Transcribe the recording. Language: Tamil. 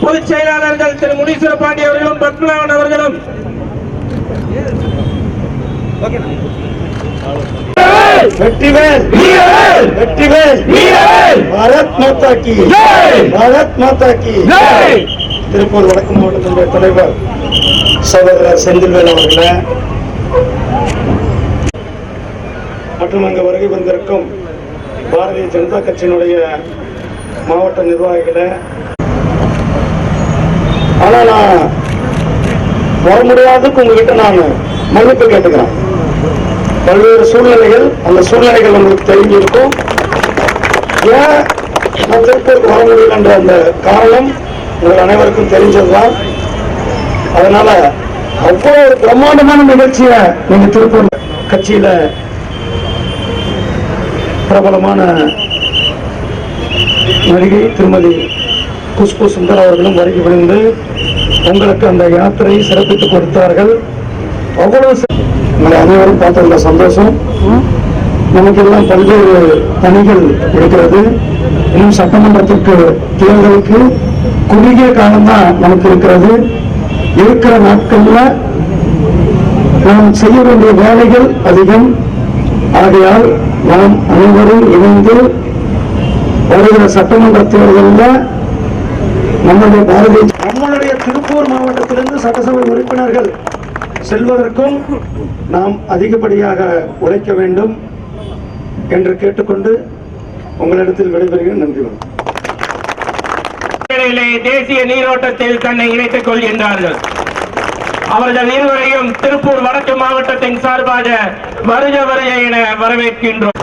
பொதுச் செயலாளர்கள் திரு முனீஸ்வர பாண்டி அவர்களும் பத்மநாபன் அவர்களும். வெற்றிவேல்! வெற்றிவேல்! பாரத் மாதா கி பாரத் மாதா கி திருப்பூர் வடக்கு மாவட்டத்தினுடைய தலைவர் சகோதரர் செந்தில்வேல் அவர்களே மற்றும் அங்கு வருகை வந்திருக்கும் பாரதிய ஜனதா கட்சியினுடைய மாவட்ட நிர்வாகிகளே ஆனா நான் வர முடியாததுக்கு உங்ககிட்ட நான் மன்னிப்பு கேட்டுக்கிறேன். பல்வேறு சூழ்நிலைகள் அந்த சூழ்நிலைகள் உங்களுக்கு தெரிஞ்சிருக்கும். ஏன் நான் திருப்பூருக்கு வர முடியலன்ற அந்த காரணம் உங்கள் அனைவருக்கும் தெரிஞ்சதுதான். அதனால அவ்வளோ ஒரு பிரம்மாண்டமான நிகழ்ச்சியை நீங்க திருப்பூர் கட்சியில பிரபலமான நடிகை திருமதி குஷ்பு சுந்தர் அவர்களும் வருகை புரிந்து உங்களுக்கு அந்த யாத்திரையை சிறப்பித்து கொடுத்தார்கள். அவ்வளவு உங்களை அனைவரும் பார்த்ததுல சந்தோஷம். நமக்கெல்லாம் பல்வேறு பணிகள் இருக்கிறது. இன்னும் சட்டமன்றத்திற்கு தேர்தலுக்கு குறுகிய காலம்தான் நமக்கு இருக்கிறது. இருக்கிற நாட்களில் நாம் செய்ய வேண்டிய வேலைகள் அதிகம். ஆகையால் நாம் அனைவரும் இணைந்து வருகிற சட்டமன்ற தேர்தலில் நம்முடைய பாரதிய நம்மளுடைய திருப்பூர் மாவட்டத்திலிருந்து சட்டசபை உறுப்பினர்கள் செல்வதற்கும் நாம் அதிகப்படியாக உழைக்க வேண்டும் என்று கேட்டுக்கொண்டு உங்களிடத்தில் விடைபெறுகிறேன். நன்றி வணக்கம். தேசிய நீரோட்டத்தில் தன்னை இணைத்துக் கொள்கின்றார்கள். அவர்கள் இருவரையும் திருப்பூர் வடக்கு மாவட்டத்தின் சார்பாக வருக வருக என வரவேற்கின்றோம்.